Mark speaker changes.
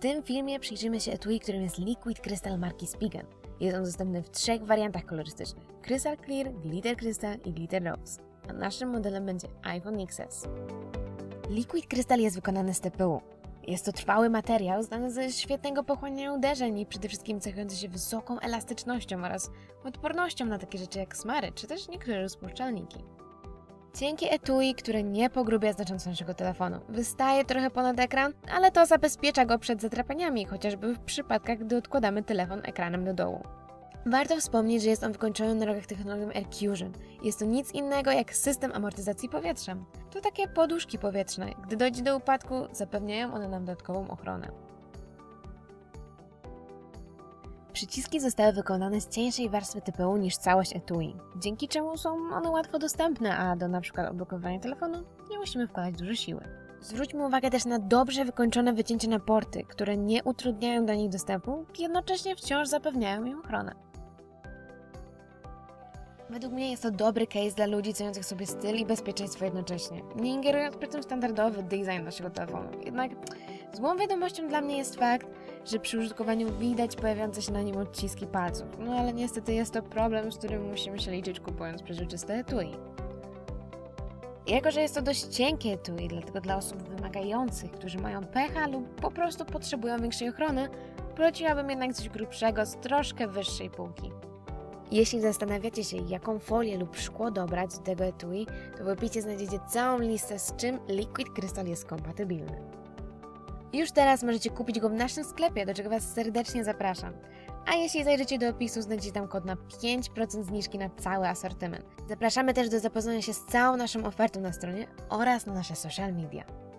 Speaker 1: tym filmie przyjrzymy się etui, którym jest Liquid Crystal marki Spigen. Jest on dostępny w trzech wariantach kolorystycznych. Crystal Clear, Glitter Crystal i Glitter Rose. A naszym modelem będzie iPhone XS. Liquid Crystal jest wykonany z TPU. Jest to trwały materiał znany ze świetnego pochłaniania uderzeń i przede wszystkim cechujący się wysoką elastycznością oraz odpornością na takie rzeczy jak smary czy też niektóre rozpuszczalniki. Cienkie etui, które nie pogrubia znacząco naszego telefonu. Wystaje trochę ponad ekran, ale to zabezpiecza go przed zatrapaniami, chociażby w przypadkach, gdy odkładamy telefon ekranem do dołu. Warto wspomnieć, że jest on wykończony na rogach technologią Air Fusion. Jest to nic innego jak system amortyzacji powietrza. To takie poduszki powietrzne. Gdy dojdzie do upadku, zapewniają one nam dodatkową ochronę. Przyciski zostały wykonane z cieńszej warstwy TPU niż całość etui, dzięki czemu są one łatwo dostępne, a do np. odblokowania telefonu nie musimy wkładać dużo siły. Zwróćmy uwagę też na dobrze wykończone wycięcia na porty, które nie utrudniają do nich dostępu, jednocześnie wciąż zapewniają im ochronę. Według mnie jest to dobry case dla ludzi ceniących sobie styl i bezpieczeństwo jednocześnie, nie ingerując przy tym standardowy design naszego telefonu. Jednak złą wiadomością dla mnie jest fakt, że przy użytkowaniu widać pojawiające się na nim odciski palców. No ale niestety jest to problem, z którym musimy się liczyć kupując przeźroczyste etui. Jako, że jest to dość cienkie etui, dlatego dla osób wymagających, którzy mają pecha lub po prostu potrzebują większej ochrony, poleciłabym jednak coś grubszego z troszkę wyższej półki. Jeśli zastanawiacie się, jaką folię lub szkło dobrać do tego etui, to w opisie znajdziecie całą listę, z czym Liquid Crystal jest kompatybilny. Już teraz możecie kupić go w naszym sklepie, do czego Was serdecznie zapraszam. A jeśli zajrzycie do opisu, znajdziecie tam kod na 5% zniżki na cały asortyment. Zapraszamy też do zapoznania się z całą naszą ofertą na stronie oraz na nasze social media.